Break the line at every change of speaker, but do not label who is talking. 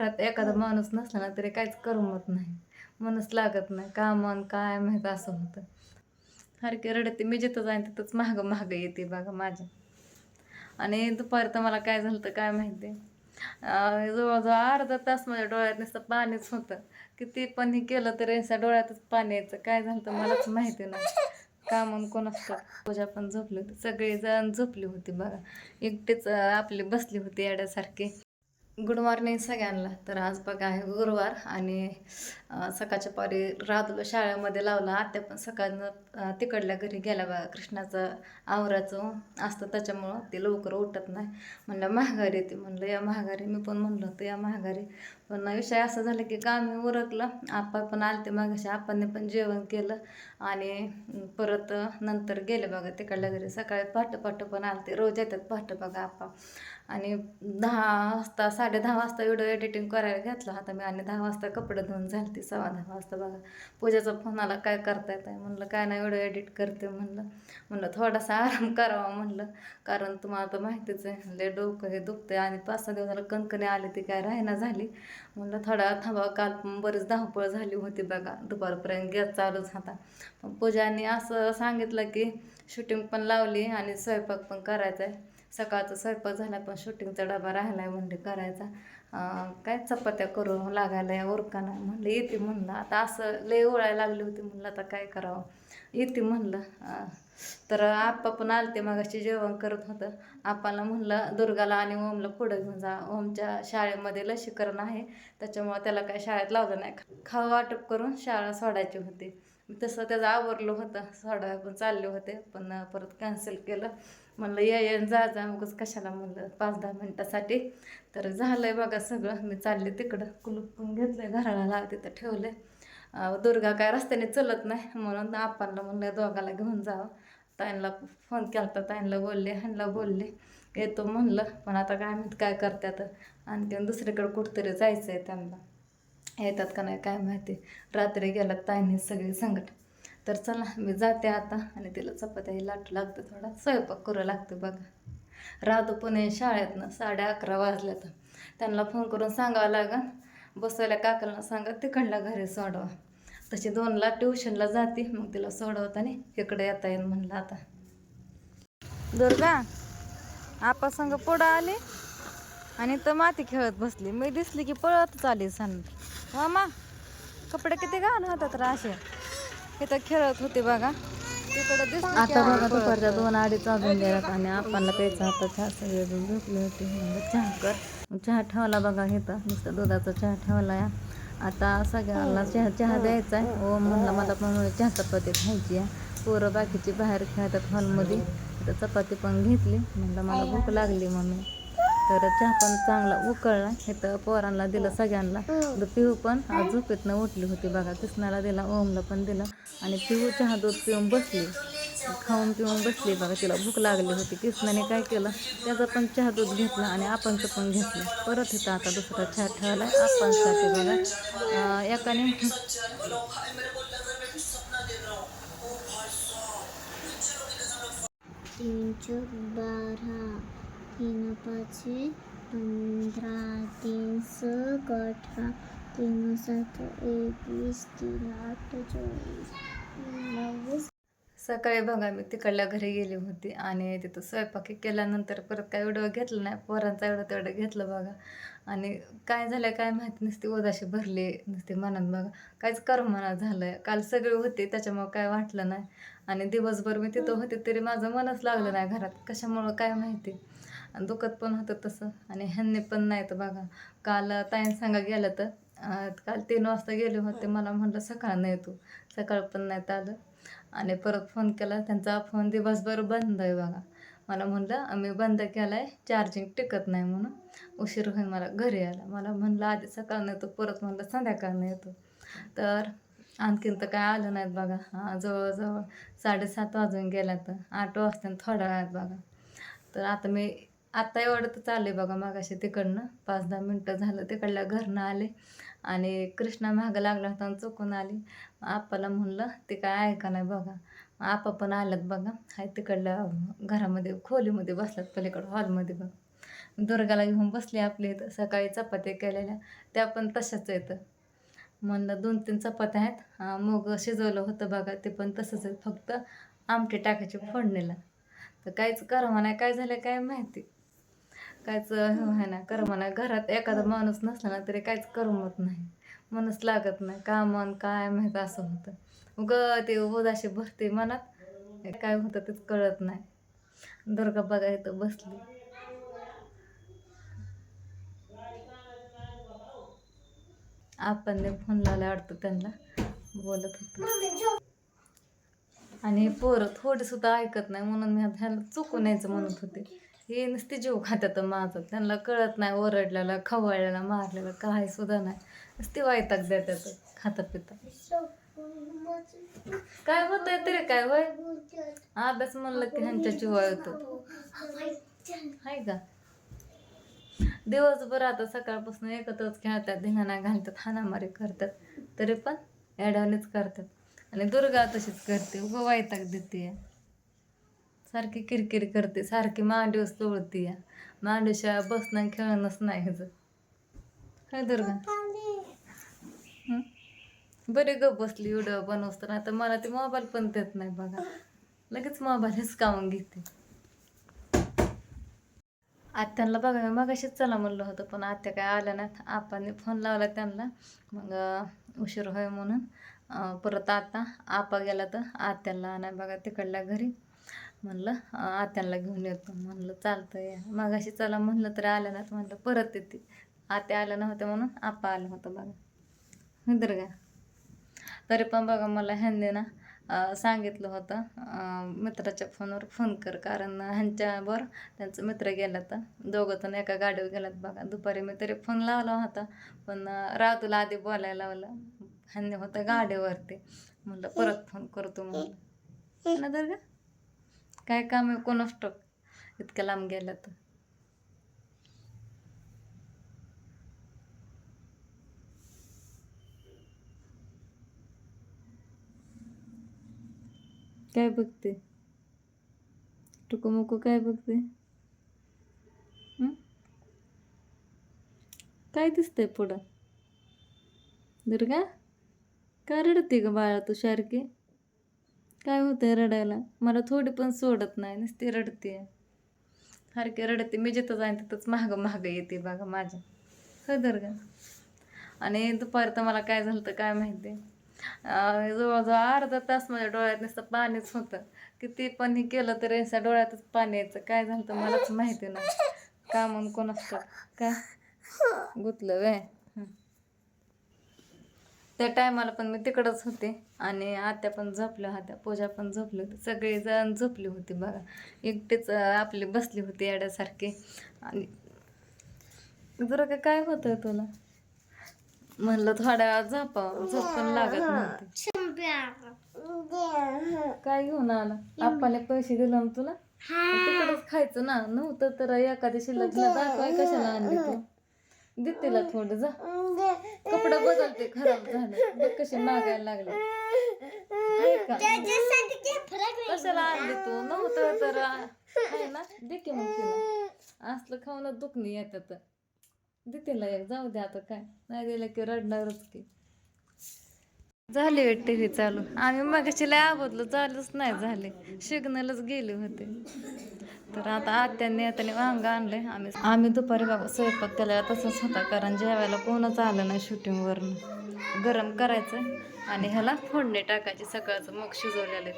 घरात एखादा माणूस नसला ना तरी काहीच करमत नाही. मनच लागत नाही. का मन काय माहीत असं होतं. सारखे रडते. मी जिथं जाईन तिथंच महाग महाग येते बघा माझ्या आणि दुपारी तर मला काय झालं तर काय माहिती? जवळजवळ अर्धा तास माझ्या डोळ्यात नुसतं पाणीच होतं. किती पण हे केलं तरी अशा डोळ्यातच पाणी यायचं. काय झालं तर मलाच माहिती नाही. का म्हणून कोण असतं पूजा पण झोपली होती. सगळेजण झोपली होती बघा. एकटेच आपली बसली होती येड्यासारखी. गुड मॉर्निंग सगळ्यांना. तर आज बघा आहे गुरुवार आणि सकाळच्या पारी राहतो शाळेमध्ये लावला. आत्या पण सकाळनं तिकडल्या घरी गेल्या बघा. कृष्णाचं आवराचं असतं त्याच्यामुळं ते लवकर उठत नाही. म्हणलं महागारी येते. म्हणलं या महागारी मी पण म्हणलं होतं या महागारी पण विषय असं झाला की कामी उरकलं. आपा पण आलते मागाशी. आपांनी पण जेवण केलं आणि परत नंतर गेले बघा तिकडल्या घरी. सकाळी पहाटे पहाटे पण आलते. रोज येतात पहाटे बघा आपा आणि दहा वाजता साडे दहा वाजता व्हिडिओ एडिटिंग करायला घेतला होता मी आणि दहा वाजता कपडे धुवून झालते. सव्वा दहा वाजता बघा. पूजाचा फोन आला काय करता येत आहे म्हणलं काय नाही व्हिडिओ एडिट करते. म्हणलं. म्हणलं थोडासा आराम करावा. म्हणलं. कारण तुम्हाला तर माहितीच आहे लय डोकं हे दुखते आणि पाच सहा दिवसाला कणकणी आली ती काय राहायना झाली. म्हणलं थोडा थांबा काल बरीच धावपळ झाली होती बघा दुपारपर्यंत गॅस चालूच होता. पूजाने असं सांगितलं की शूटिंग पण लावली आणि स्वयंपाक पण करायचा आहे सकाळचा स्वयंपाक झाला पण शूटिंगचा डबा राहिला आहे म्हणले करायचा. काय चपात्या करू लागायला या उरकाना म्हणलं येते म्हणलं. आता असं लय ओळायला लागली होती म्हणलं आता काय करावं. येते म्हणलं. तर आप्पा पण आलते मगाशी जेवण करत होतं. आप्पाला म्हणलं दुर्गाला आणि ओमला पुढं घेऊन जा. ओमच्या शाळेमध्ये लसीकरण आहे त्याच्यामुळं त्याला काय शाळेत लावलं नाही. खाऊ वाटप करून शाळा सोडायची होती. तसं त्याचं आवरलं होतं सोडा पण चालले होते पण परत कॅन्सल केलं. म्हणलं ये ये जा जा. मगच कशाला म्हणलं पाच दहा मिनटासाठी. तर झालं आहे बघा सगळं. मी चालले तिकडं. कुलूप पण घेतलं आहे घराला लाव तिथं ठेवलं आहे दुर्गा काय रस्त्याने चलत नाही. म्हणून आपणला म्हणलं दोघाला घेऊन जावं. ताईंला फोन केला तर ताईंला बोलले ह्यांना बोलले. येतो म्हणलं. पण आता काय माहीत काय करतात आणखीन दुसरीकडे कुठंतरी जायचं आहे त्यांना. येतात का नाही काय माहिती. रात्री गेलात ताईंनी सगळी संकट. तर चला मी जाते आता आणि तिला चपात्याही लाटू लागतं थोडा. स्वयंपाक करू लागतो बघा. राहतो पुणे शाळेतनं साडे अकरा वाजल्या तर त्यांना फोन करून सांगावं लागन. बसवायला काकांना सांगा तिकडला घरी सोडवा. तशी दोनला ट्युशनला जाते मग तिला सोडवताना इकडे येता येईल म्हणलं आता. दुर्गा आपा संग पुढं आले आणि तर माती खेळत बसली. मी दिसली की पळतच आली सांग मामा कपडे किती घाण होतात रे असे. इथं खेळत होते बघा. तिकडे आता बघा दुपारच्या दोन अडीच वाजून गेल्यात आणि आपल्याला प्यायचा होता चहा सगळे झोपले होते. चहा कर. चहा ठेवला बघा इथं नुसतं दुधाचा चहा ठेवला या आता सगळ्यांना चहा चहा द्यायचा आहे ओ म्हणलं मला पण चहा चपाती खायची आहे. पोरं बाकीची बाहेर खेळतात हॉलमध्ये. तर चपाती पण घेतली. म्हणलं मला भूक लागली मम्मी तर चहा पण चांगला उकळला. इथं पोरांना दिलं सगळ्यांना. तर पिहू पण आज झोपेतनं उठली होती बघा. कृष्णाला दिला ओमला पण दिलं. आणि पिहू चहा दूध पिऊन बसली. खाऊन पिऊन बसली बघा. तिला भूक लागली होती. कृष्णाने काय केलं? त्याचं पण चहा दूध घेतलं आणि आपणचं पण घेतलं. परत इथं आता दुसरा चहा ठेवला आपणसाठी बघा. एकाने
तीन बारा. तीन पाचशे पंधरा तीन सक अठरा तीन सात एकवीस तीन आठ चोवीस नव्वीस
सकाळी बघा मी तिकडल्या घरी गेली होती आणि तिथं स्वयंपाकी केल्यानंतर परत काय एवढं घेतलं नाही पोरांचा एवढं तेवढं घेतलं बघा. आणि काय झालं काय माहिती नसते उदाशी भरली नसते मनात बघा. काहीच करमना झालं काल सगळे होते त्याच्यामुळं काय वाटलं नाही. आणि दिवसभर मी तिथं होते तरी माझं मनच लागलं नाही घरात. कशामुळं काय माहिती? आणि दुखत पण होतं तसं. आणि ह्यांनी पण नाही तर बघा काल ताईन सांगा गेलं तर काल तीन वाजता गेले होते. मला म्हटलं सकाळ नाही तू. सकाळ पण नाही आलं. आणि परत फोन केला. त्यांचा फोन दिवसभर बंद आहे बघा. मला म्हणलं मी बंद केला आहे चार्जिंग टिकत नाही म्हणून उशीर होईल मला घरी यायला मला म्हणलं आधी सकाळ येतो परत म्हणलं संध्याकाळनं येतो तर आणखीन तर काय आलं नाहीत बघा. हां जवळजवळ साडेसात वाजून गेल्या तर आठ वाजता थोड्या वेळात बघा. तर आता मी आत्ता एवढं तर चालले बघा मागाशी तिकडनं. पाच दहा मिनटं झालं तिकडल्या घरनं आले. आणि कृष्णा मागं लागला होता आणि चुकून आली. आप्पाला म्हणलं ते काय ऐका नाही बघा? आपा पण आल्यात बघा. हाय तिकडल्या घरामध्ये खोलीमध्ये बसल्यात पलीकडं हॉलमध्ये बघा. दुर्गाला घेऊन बसली आपली इथं. सकाळी चपात्या केलेल्या. त्या पण तशाच येतं म्हणलं दोन तीन चपात्या आहेत. मग शिजवलं होतं बघा. ते पण तसंच आहे फक्त आमटे टाकायची फोडणीला. तर काहीच करावं नाही. काय झालं काय माहिती. कायच आहे ना करमत नाही घरात एखादा माणूस नसला ना तरी काहीच करमत नाही. मनच लागत नाही. काम अन काय माहीत असं होतं. उग ते उदाशी भरते मनात. काय होतं तेच कळत नाही. दुर्गा बघा इथं बसली. आपण फोन लावला वाटतं त्यांना. बोलत होतं. आणि पोरं थोडे सुद्धा ऐकत नाही म्हणून मी आता ह्याला चुकून यायचं म्हणत होते. हे नुसते जीव खातात माझं. त्यांना कळत नाही ओरडलेला खवळलेला मारलेला काय सुद्धा नाही. नुसती वायताक द्या खाता पिता काय होतंय तरी काय वय? अभ्यास म्हणलं की ह्यांच्या जीवा येतो हाय का? दिवसभर आता सकाळपासून एकत्रच खेळतात धिंगाणा घालतात हानामारी करतात. तरी पण एडावणीच करतात. आणि दुर्गा तशीच करते उगं वायताक देते सारखी किरकिर करते सारखी मांडीवच लोळते या. मांडीशिवाय बसणं खेळणंच नाही काय दुर्गा बरी गप बसली व्हिडिओ बनवस तर. आता मला ते मोबाईल पण देत नाही बघा. लगेच मोबाईलच कामून घेते. आत्यांना बघा मी मगाशीच चला म्हणलं होतं पण आत्या काय आल्या नाही आपाने फोन लावला त्यांना. मग उशीर होय म्हणून. परत आता आपा गेला तर आत्याला नाही बघा तिकडल्या घरी. म्हणलं आत्यांना घेऊन येतो. म्हणलं चालतंय. मगाशी चला म्हणलं तरी आल्या नाहीत म्हणलं परत येते. आत्या आल्या नव्हत्या म्हणून आपा आलं होतं बघा. दुर्गा तरी पण बघा मला ह्यांनी ना सांगितलं होतं मित्राच्या फोनवर फोन कर कारण ह्यांच्यावर त्यांचं मित्र गेला तर दोघं जण एका गाडीवर गेलात बघा. दुपारी मी तरी फोन लावला होता पण अं, राव तुला आधी बोलायला लावलं. ह्यांनी होतं गाडीवरती. म्हणलं परत फोन करतो. म्हणलं. ना काय काम आहे कोण असतो? इतक्या लांब गेलं तर. काय बघते? टुकू काय बघते? काय दिसतंय पुढं? दुर्गा? का रडते ग बाळा तू सारखी काय होतं रडायला? मला थोडी पण सोडत नाही नुसती रडते सारखी रडते मी जिथं जाईन तिथंच महाग महाग येते बघा माझ्या. हो ग आणि दुपारी तर मला काय झालं तर काय माहिती आहे जवळजवळ अर्धा तास माझ्या डोळ्यात नुसतं पाणीच होतं. किती पण हे केलं तरी अशा डोळ्यातच पाणी यायचं. काय झालं तर मलाच माहिती नाही. का म्हणून कोण असतं काय गुतलं वे त्या टायमाला पण मी तिकडंच होते. आणि आत्या पण झोपल्या होत्या पूजा पण झोपली होती. सगळे जण झोपली होती बघा. एकटीच आपली बसली होती येड्यासारखी. आणि जरा का काय होतंय तुला? म्हणलं थोड्या झोपावं. झोप पण लागत नव्हती. काय घेऊन आला? आप्पाने पैसे दिले ना तुला? तिकडच खायचं ना. नव्हतं तर एखाद्या शिल्लकला दाखवाय कशाला आणली तू? दे तिला थोडं जा. कपडा बदलते खराब झालं. बघ कशी मागायला लागले. का? कशाला आणली तू? नव्हतं तर आहे ना? दे की मग तिला. असलं खाऊनच दुखणी येतात दे तिला एक जाऊ दे आता काय. नाही दिलं की रडणारच की. झाली टी व्ही चालू. आम्ही मगाशी लय आवडलो चालूच नाही झाले. सिग्नलच गेले होते. तर आता आत्याने आता वांग आणले आम्ही आम्ही दुपारी बाबा स्वयंपाक केला तसंच होता कारण जेवायला कोणच आलं नाही शूटिंगवरून. गरम करायचं आणि ह्याला फोडणी टाकायची सकाळचं मग शिजवलेलं